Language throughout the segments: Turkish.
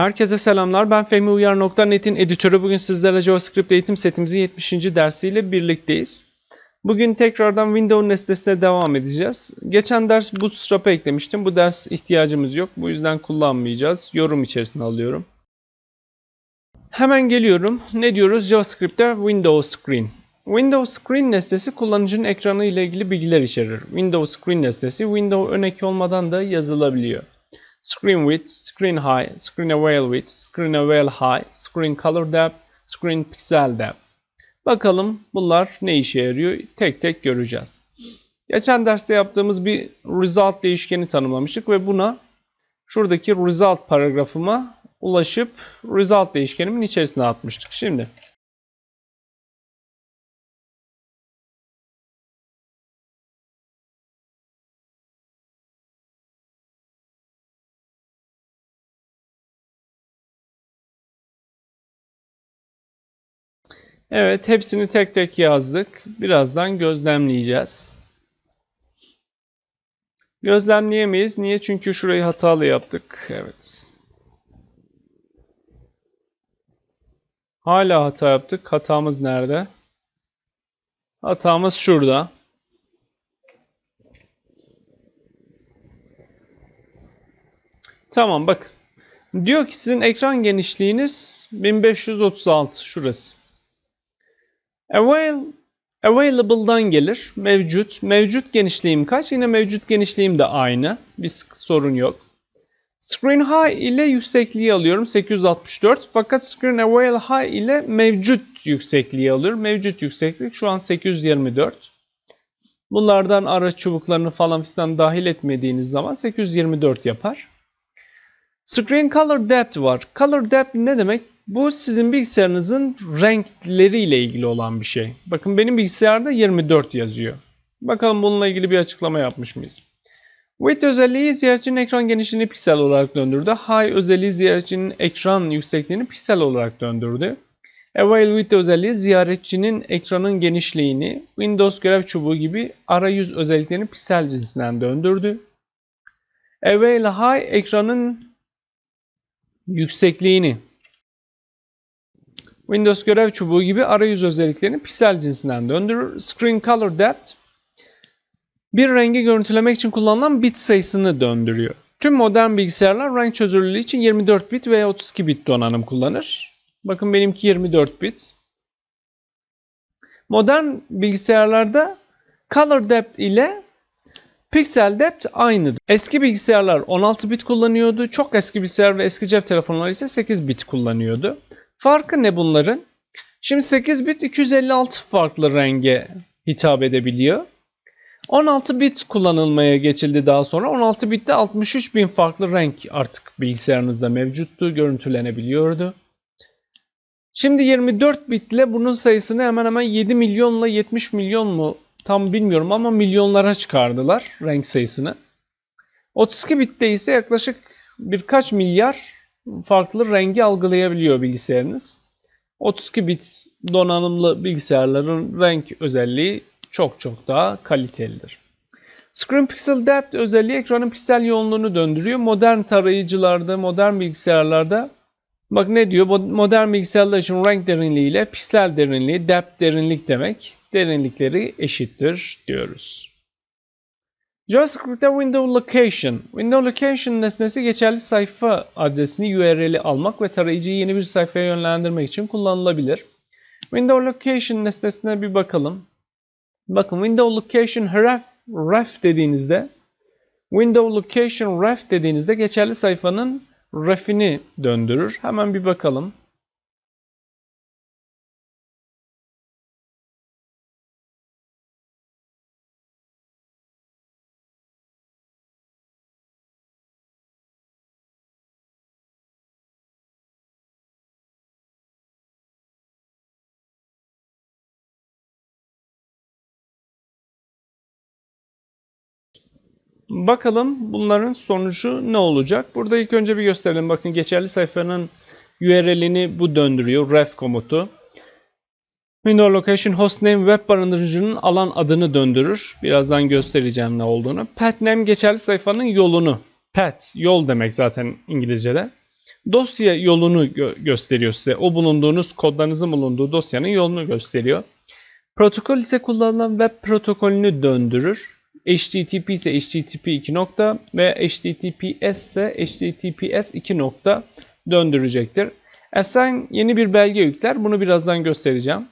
Herkese selamlar. Ben Fehmi Uyar.net'in editörü. Bugün sizlerle JavaScript eğitim setimizin 70. dersiyle birlikteyiz. Bugün tekrardan Windows nesnesine devam edeceğiz. Geçen ders Bootstrap'a eklemiştim. Bu ders ihtiyacımız yok. Bu yüzden kullanmayacağız. Yorum içerisine alıyorum. Hemen geliyorum. Ne diyoruz? JavaScript'te Windows Screen. Windows Screen nesnesi kullanıcının ekranı ile ilgili bilgiler içerir. Windows Screen nesnesi Windows ön olmadan da yazılabiliyor. Screen width, screen high, screen avail width, screen avail high, screen color depth, screen pixel depth. Bakalım bunlar ne işe yarıyor? Tek tek göreceğiz. Geçen derste yaptığımız bir result değişkeni tanımlamıştık ve buna şuradaki result paragrafıma ulaşıp result değişkenimin içerisine atmıştık. Şimdi Evet, hepsini tek tek yazdık. Birazdan gözlemleyeceğiz. Gözlemleyemeyiz. Niye? Çünkü şurayı hatalı yaptık. Evet. Hala hata yaptık. Hatamız nerede? Hatamız şurada. Tamam bakın. Diyor ki sizin ekran genişliğiniz 1536 şurası. Avail, available'dan gelir. Mevcut. Mevcut genişliğim kaç? Yine mevcut genişliğim de aynı. Bir sorun yok. Screen High ile yüksekliği alıyorum 864. Fakat Screen Avail High ile mevcut yüksekliği alıyorum. Mevcut yükseklik şu an 824. Bunlardan araç çubuklarını falan filan dahil etmediğiniz zaman 824 yapar. Screen Color Depth var. Color Depth ne demek? Bu sizin bilgisayarınızın renkleriyle ilgili olan bir şey. Bakın benim bilgisayarda 24 yazıyor. Bakalım bununla ilgili bir açıklama yapmış mıyız? Width özelliği ziyaretçinin ekran genişliğini piksel olarak döndürdü. High özelliği ziyaretçinin ekran yüksekliğini piksel olarak döndürdü. Avail width özelliği ziyaretçinin ekranın genişliğini Windows görev çubuğu gibi arayüz özelliklerini piksel cinsinden döndürdü. Avail high ekranın yüksekliğini Windows görev çubuğu gibi arayüz özelliklerini piksel cinsinden döndürür. Screen Color Depth bir rengi görüntülemek için kullanılan bit sayısını döndürüyor. Tüm modern bilgisayarlar renk çözünürlüğü için 24 bit veya 32 bit donanım kullanır. Bakın benimki 24 bit. Modern bilgisayarlarda Color Depth ile Pixel Depth aynıdır. Eski bilgisayarlar 16 bit kullanıyordu. Çok eski bilgisayar ve eski cep telefonları ise 8 bit kullanıyordu. Farkı ne bunların? Şimdi 8 bit 256 farklı renge hitap edebiliyor. 16 bit kullanılmaya geçildi daha sonra. 16 bitte 63 bin farklı renk artık bilgisayarınızda mevcuttu, görüntülenebiliyordu. Şimdi 24 bitle bunun sayısını hemen hemen 7 milyonla 70 milyon mu tam bilmiyorum ama milyonlara çıkardılar renk sayısını. 32 bitte ise yaklaşık birkaç milyar farklı rengi algılayabiliyor bilgisayarınız. 32 bit donanımlı bilgisayarların renk özelliği çok çok daha kalitelidir. Screen Pixel Depth özelliği ekranın piksel yoğunluğunu döndürüyor. Modern tarayıcılarda, modern bilgisayarlarda bak ne diyor? Modern bilgisayarlar için renk derinliği ile piksel derinliği, depth derinlik demek. Derinlikleri eşittir diyoruz. JavaScript'te window location. Window location nesnesi geçerli sayfa adresini URL'i almak ve tarayıcıyı yeni bir sayfaya yönlendirmek için kullanılabilir. Window location nesnesine bir bakalım. Bakın window location ref, ref dediğinizde window location ref dediğinizde geçerli sayfanın ref'ini döndürür. Hemen bir bakalım. Bakalım bunların sonucu ne olacak? Burada ilk önce bir gösterelim. Bakın geçerli sayfanın URL'ini bu döndürüyor. ref komutu. Window Location Hostname web barındırıcının alan adını döndürür. Birazdan göstereceğim ne olduğunu. Pathname geçerli sayfanın yolunu. Path, yol demek zaten İngilizce'de. dosya yolunu gö- gösteriyor size. O bulunduğunuz kodlarınızın bulunduğu dosyanın yolunu gösteriyor. Protokol ise kullanılan web protokolünü döndürür. HTTP ise HTTP 2 nokta ve HTTPS ise HTTPS 2 nokta döndürecektir. Assign yeni bir belge yükler. Bunu birazdan göstereceğim.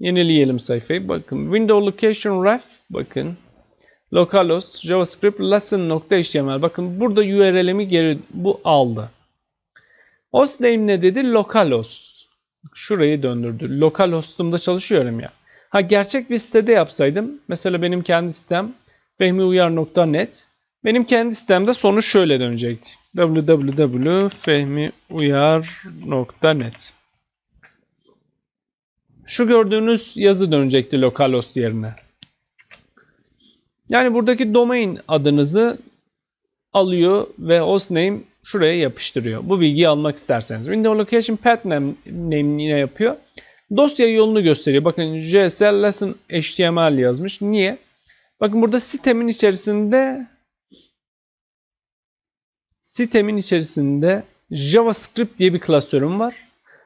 Yenileyelim sayfayı. Bakın window location ref bakın. Localhost javascript lesson.html bakın burada URL'imi geri bu aldı. Hostname ne dedi? Localhost. Şurayı döndürdü. Localhost'umda çalışıyorum ya. Ha gerçek bir sitede yapsaydım. Mesela benim kendi sitem fehmiuyar.net. Benim kendi sitemde sonuç şöyle dönecekti. www.fehmiuyar.net Şu gördüğünüz yazı dönecekti localhost yerine. Yani buradaki domain adınızı alıyor ve hostname şuraya yapıştırıyor. Bu bilgiyi almak isterseniz. Window Location Path name, name yapıyor. Dosya yolunu gösteriyor. Bakın JSL Lesson HTML yazmış. Niye? Bakın burada sitemin içerisinde sitemin içerisinde JavaScript diye bir klasörüm var.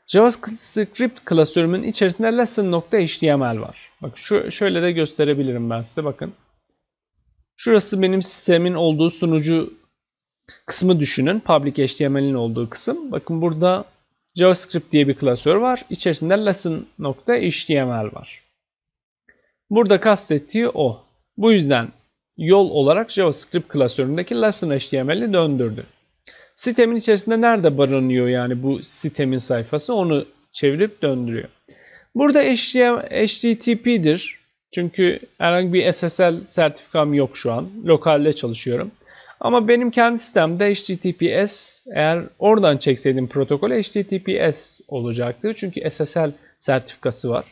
JavaScript klasörümün içerisinde lesson.html var. Bak şu şöyle de gösterebilirim ben size bakın. Şurası benim sistemin olduğu sunucu kısmı düşünün. Public HTML'in olduğu kısım. Bakın burada JavaScript diye bir klasör var. İçerisinde lesson.html var. Burada kastettiği o. Bu yüzden yol olarak JavaScript klasöründeki lesson.html'i döndürdü. Sitemin içerisinde nerede barınıyor yani bu sitemin sayfası onu çevirip döndürüyor. Burada HTTP'dir. Çünkü herhangi bir SSL sertifikam yok şu an. Lokalde çalışıyorum. Ama benim kendi sitemde HTTPS eğer oradan çekseydim protokol HTTPS olacaktı. Çünkü SSL sertifikası var.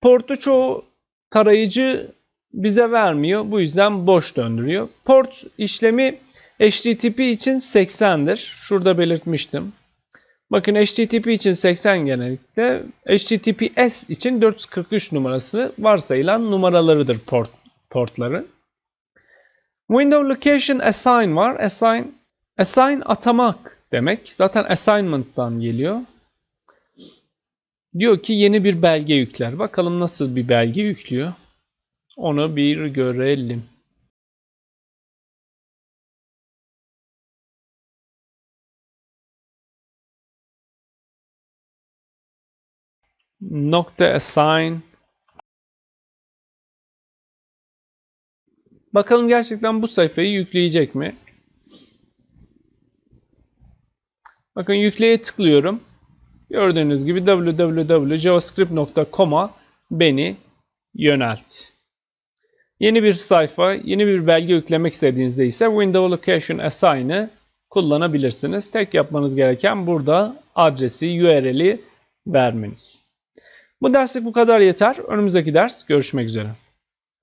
Portu çoğu tarayıcı bize vermiyor. Bu yüzden boş döndürüyor. Port işlemi HTTP için 80'dir. Şurada belirtmiştim. Bakın HTTP için 80 genellikle. HTTPS için 443 numarası varsayılan numaralarıdır port, portları. Window Location Assign var. Assign, assign atamak demek. Zaten assignment'tan geliyor. Diyor ki yeni bir belge yükler. Bakalım nasıl bir belge yüklüyor. Onu bir görelim. nokta assign Bakalım gerçekten bu sayfayı yükleyecek mi? Bakın yükleye tıklıyorum. Gördüğünüz gibi www.javascript.com'a beni yönelt. Yeni bir sayfa, yeni bir belge yüklemek istediğinizde ise Window Location Assign'ı kullanabilirsiniz. Tek yapmanız gereken burada adresi, URL'i vermeniz. Bu derslik bu kadar yeter. Önümüzdeki ders görüşmek üzere.